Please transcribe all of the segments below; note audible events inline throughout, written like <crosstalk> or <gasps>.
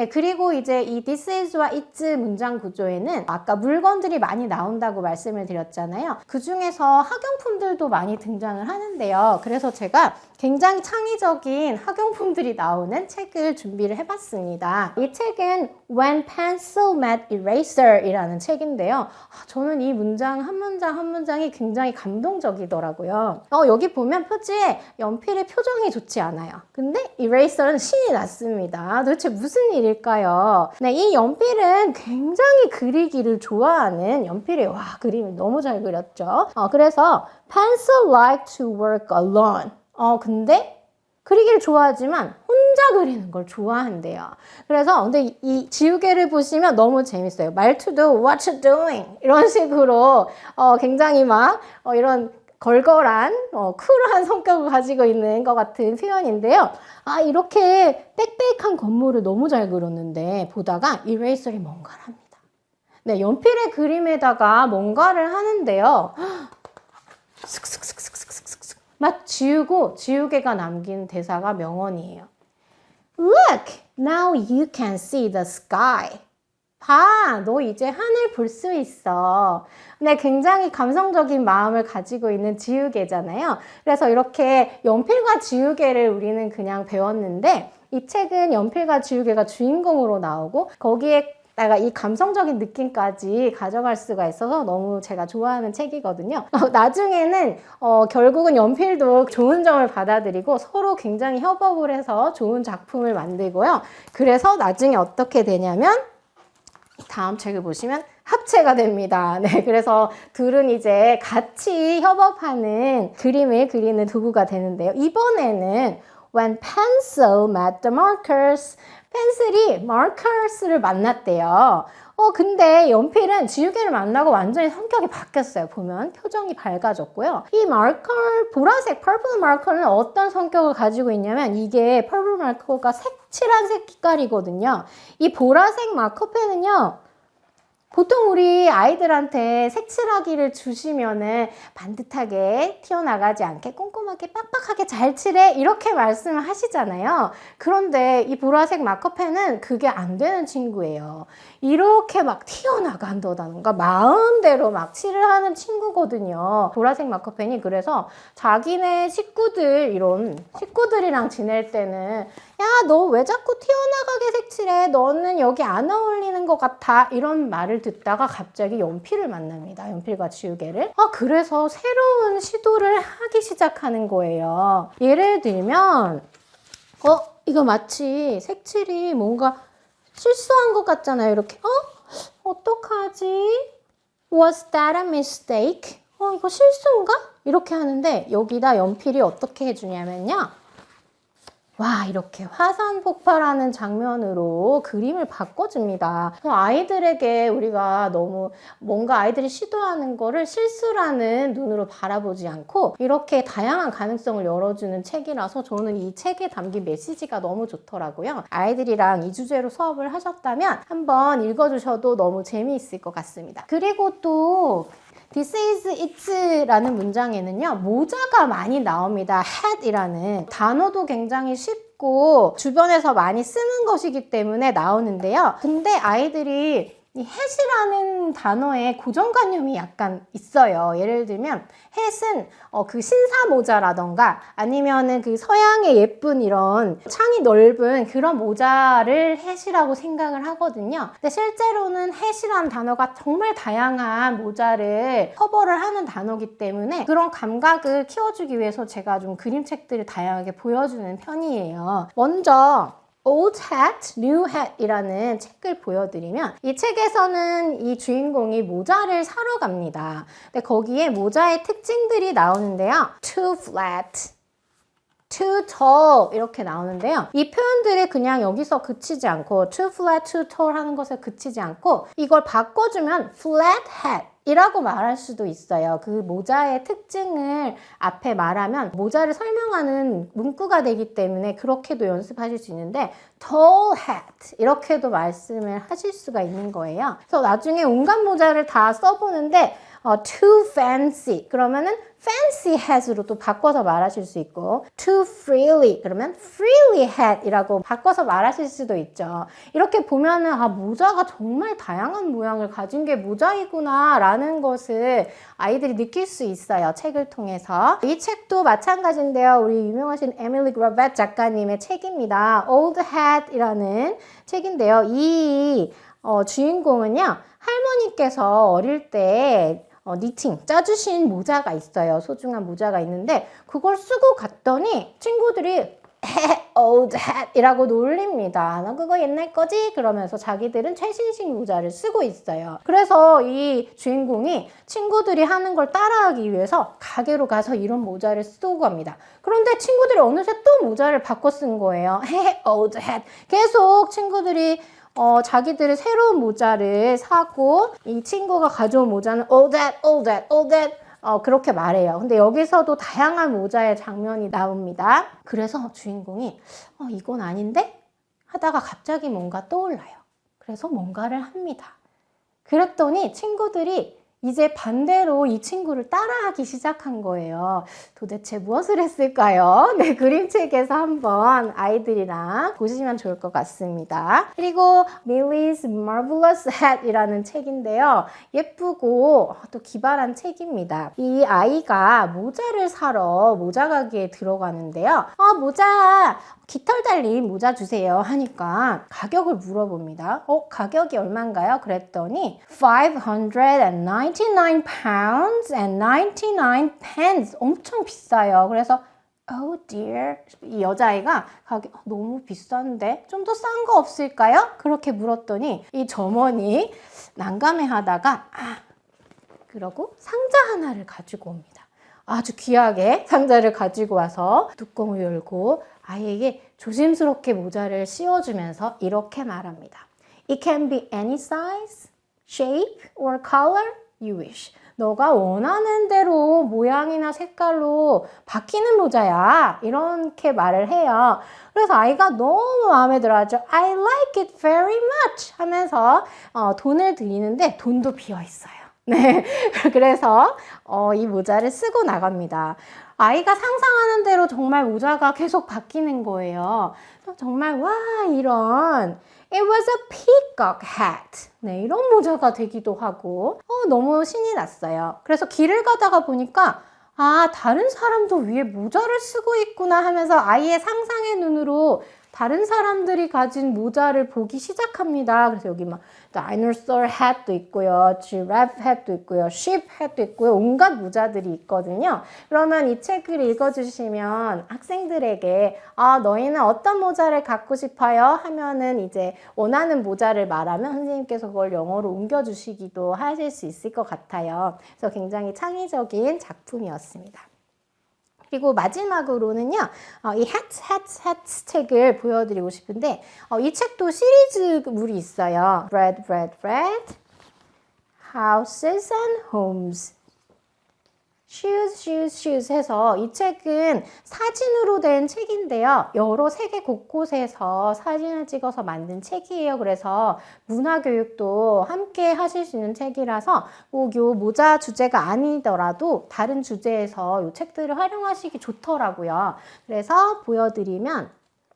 네, 그리고 이제 이 this is와 it 문장 구조에는 아까 물건들이 많이 나온다고 말씀을 드렸잖아요. 그 중에서 학용품들도 많이 등장을 하는데요. 그래서 제가 굉장히 창의적인 학용품들이 나오는 책을 준비를 해봤습니다. 이 책은 When Pencil Met Eraser 이라는 책인데요. 아, 저는 이 문장 한 문장 한 문장이 굉장히 감동적이더라고요. 어, 여기 보면 표지에 연필의 표정이 좋지 않아요. 근데 이레이서는 신이 났습니다. 도대체 무슨 일 일까요? 네, 이 연필은 굉장히 그리기를 좋아하는 연필이에요. 와, 그림을 너무 잘 그렸죠. 어, 그래서 pencil like to work alone. 어, 근데 그리기를 좋아하지만 혼자 그리는 걸 좋아한대요. 그래서 근데 이- 이 지우개를 보시면 너무 재밌어요. 말투도 what you doing 이런 식으로 어, 굉장히 막 어, 이런 걸걸한 어, 쿨한 성격을 가지고 있는 것 같은 표현인데요. 아 이렇게 빽빽한 건물을 너무 잘 그렸는데 보다가 이레이서이 뭔가를 합니다. 네, 연필의 그림에다가 뭔가를 하는데요. <gasps> 슥슥슥슥슥슥슥 막 지우고 지우개가 남긴 대사가 명언이에요. Look, now you can see the sky. 봐, 너 이제 하늘 볼 수 있어. 네, 굉장히 감성적인 마음을 가지고 있는 지우개잖아요. 그래서 이렇게 연필과 지우개를 우리는 그냥 배웠는데, 이 책은 연필과 지우개가 주인공으로 나오고, 거기에 내가 이 감성적인 느낌까지 가져갈 수가 있어서 너무 제가 좋아하는 책이거든요. 어, 나중에는 어, 결국은 연필도 좋은 점을 받아들이고 서로 굉장히 협업을 해서 좋은 작품을 만들고요. 그래서 나중에 어떻게 되냐면 다음 책을 보시면 합체가 됩니다. <laughs> 네, 그래서 둘은 이제 같이 협업하는 그림을 그리는 도구가 되는데요. 이번에는 when pencil met the markers, 펜슬이 markers를 만났대요. 어, 근데 연필은 지우개를 만나고 완전히 성격이 바뀌었어요. 보면 표정이 밝아졌고요. 이 마커, 보라색 퍼플 마커는 어떤 성격을 가지고 있냐면 이게 퍼플 마커가 색칠한 색깔이거든요. 이 보라색 마커펜은요. 보통 우리 아이들한테 색칠하기를 주시면은 반듯하게 튀어나가지 않게 꼼꼼하게 빡빡하게 잘 칠해 이렇게 말씀을 하시잖아요. 그런데 이 보라색 마커펜은 그게 안 되는 친구예요. 이렇게 막 튀어나간다던가 마음대로 막 칠을 하는 친구거든요. 보라색 마커펜이 그래서 자기네 식구들 이런 식구들이랑 지낼 때는 야 너 왜 자꾸 튀어나가게 색칠해? 너는 여기 안 어울리는 것 같아. 이런 말을 듣다가 갑자기 연필을 만납니다. 연필과 지우개를. 아 그래서 새로운 시도를 하기 시작하는 거예요. 예를 들면 어 이거 마치 색칠이 뭔가 실수한 것 같잖아요. 이렇게 어 어떡하지? Was that a mistake? 어 이거 실수인가? 이렇게 하는데 여기다 연필이 어떻게 해주냐면요. 와, 이렇게 화산 폭발하는 장면으로 그림을 바꿔줍니다. 그래서 아이들에게 우리가 너무 뭔가 아이들이 시도하는 거를 실수라는 눈으로 바라보지 않고 이렇게 다양한 가능성을 열어주는 책이라서 저는 이 책에 담긴 메시지가 너무 좋더라고요. 아이들이랑 이 주제로 수업을 하셨다면 한번 읽어주셔도 너무 재미있을 것 같습니다. 그리고 또 This is it라는 문장에는요, 모자가 많이 나옵니다. hat이라는 단어도 굉장히 쉽고 주변에서 많이 쓰는 것이기 때문에 나오는데요. 근데 아이들이 이 hat이라는 단어에 고정관념이 약간 있어요. 예를 들면 hat은 어, 그 신사 모자라던가 아니면은 그 서양의 예쁜 이런 창이 넓은 그런 모자를 hat이라고 생각을 하거든요. 근데 실제로는 hat이라는 단어가 정말 다양한 모자를 커버를 하는 단어기 때문에 그런 감각을 키워주기 위해서 제가 좀 그림책들을 다양하게 보여주는 편이에요. 먼저 Old Hat, New Hat이라는 책을 보여드리면 이 책에서는 이 주인공이 모자를 사러 갑니다. 근데 거기에 모자의 특징들이 나오는데요. Too flat, too tall 이렇게 나오는데요. 이 표현들이 그냥 여기서 그치지 않고 too flat, too tall 하는 것에 그치지 않고 이걸 바꿔주면 flat hat 이라고 말할 수도 있어요. 그 모자의 특징을 앞에 말하면 모자를 설명하는 문구가 되기 때문에 그렇게도 연습하실 수 있는데 tall hat 이렇게도 말씀을 하실 수가 있는 거예요. 그래서 나중에 온갖 모자를 다 써보는데 어, too fancy 그러면은 fancy hat으로 또 바꿔서 말하실 수 있고 too freely 그러면 freely hat이라고 바꿔서 말하실 수도 있죠. 이렇게 보면은 아 모자가 정말 다양한 모양을 가진 게 모자이구나 라는 것을 아이들이 느낄 수 있어요. 책을 통해서. 이 책도 마찬가지인데요. 우리 유명하신 에밀리 그라벳 작가님의 책입니다. Old Hat이라는 책인데요. 이 어, 주인공은요. 할머니께서 어릴 때 어, 니팅 짜주신 모자가 있어요. 소중한 모자가 있는데 그걸 쓰고 갔더니 친구들이 hat 이라고 놀립니다. 너 그거 옛날 거지? 그러면서 자기들은 최신식 모자를 쓰고 있어요. 그래서 이 주인공이 친구들이 하는 걸 따라하기 위해서 가게로 가서 이런 모자를 쓰고 갑니다. 그런데 친구들이 어느새 또 모자를 바꿔 쓴 거예요. old hat. 계속 친구들이 어, 자기들의 새로운 모자를 사고 이 친구가 가져온 모자는 all that, all that, all that 어, 그렇게 말해요. 근데 여기서도 다양한 모자의 장면이 나옵니다. 그래서 주인공이 어, 이건 아닌데? 하다가 갑자기 뭔가 떠올라요. 그래서 뭔가를 합니다. 그랬더니 친구들이 이제 반대로 이 친구를 따라하기 시작한 거예요. 도대체 무엇을 했을까요? <laughs> 네, 그림책에서 한번 아이들이랑 보시면 좋을 것 같습니다. 그리고 Millie's Marvelous Hat이라는 책인데요. 예쁘고 또 기발한 책입니다. 이 아이가 모자를 사러 모자 가게에 들어가는데요. 아, 모자 깃털 달린 모자 주세요 하니까 가격을 물어봅니다. 어, 가격이 얼마인가요? 그랬더니 599 pounds and 99 pence. 엄청 비싸요. 그래서 Oh dear. 이 여자아이가 가격 너무 비싼데 좀 더 싼 거 없을까요? 그렇게 물었더니 이 점원이 난감해 하다가 아, 그러고 상자 하나를 가지고 옵니다. 아주 귀하게 상자를 가지고 와서 뚜껑을 열고 아이에게 조심스럽게 모자를 씌워주면서 이렇게 말합니다. It can be any size, shape, or color you wish. 너가 원하는 대로 모양이나 색깔로 바뀌는 모자야. 이렇게 말을 해요. 그래서 아이가 너무 마음에 들어 하죠. I like it very much 하면서 어, 돈을 드리는데 돈도 비어 있어요. <laughs> 네. 그래서 어, 이 모자를 쓰고 나갑니다. 아이가 상상하는 대로 정말 모자가 계속 바뀌는 거예요. 정말 와 이런 It was a peacock hat. 네, 이런 모자가 되기도 하고 어, 너무 신이 났어요. 그래서 길을 가다가 보니까 아, 다른 사람도 위에 모자를 쓰고 있구나 하면서 아이의 상상의 눈으로 다른 사람들이 가진 모자를 보기 시작합니다. 그래서 여기 막 dinosaur hat도 있고요, giraffe hat도 있고요, sheep hat도 있고요, 온갖 모자들이 있거든요. 그러면 이 책을 읽어주시면 학생들에게 아 너희는 어떤 모자를 갖고 싶어요? 하면은 이제 원하는 모자를 말하면 선생님께서 그걸 영어로 옮겨주시기도 하실 수 있을 것 같아요. 그래서 굉장히 창의적인 작품이었습니다. 그리고 마지막으로는요, 어, 이 Hats, Hats, Hats 책을 보여드리고 싶은데, 어, 이 책도 시리즈물이 있어요. Bread, Bread, Bread, Houses and Homes. Shoes, shoes, shoes 해서 이 책은 사진으로 된 책인데요. 여러 세계 곳곳에서 사진을 찍어서 만든 책이에요. 그래서 문화교육도 함께 하실 수 있는 책이라서 꼭 요 모자 주제가 아니더라도 다른 주제에서 이 책들을 활용하시기 좋더라고요. 그래서 보여드리면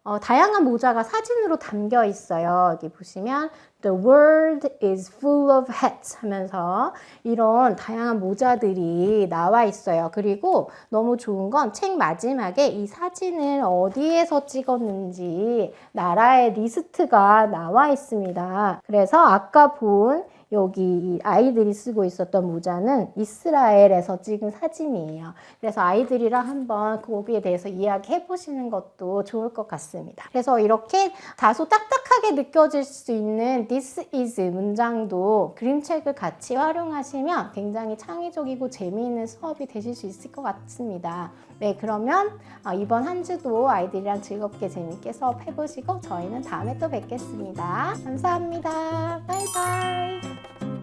어, 다양한 모자가 사진으로 담겨 있어요. 여기 보시면 The world is full of hats 하면서 이런 다양한 모자들이 나와 있어요. 그리고 너무 좋은 건 책 마지막에 이 사진을 어디에서 찍었는지 나라의 리스트가 나와 있습니다. 그래서 아까 본 여기 아이들이 쓰고 있었던 모자는 이스라엘에서 찍은 사진이에요. 그래서 아이들이랑 한번 거기에 대해서 이야기해 보시는 것도 좋을 것 같습니다. 그래서 이렇게 다소 딱딱하게 느껴질 수 있는 this is 문장도 그림책을 같이 활용하시면 굉장히 창의적이고 재미있는 수업이 되실 수 있을 것 같습니다. 네, 그러면 어, 이번 한 주도 아이들이랑 즐겁게 재밌게 수업해 보시고 저희는 다음에 또 뵙겠습니다. 감사합니다. 바이바이. thank you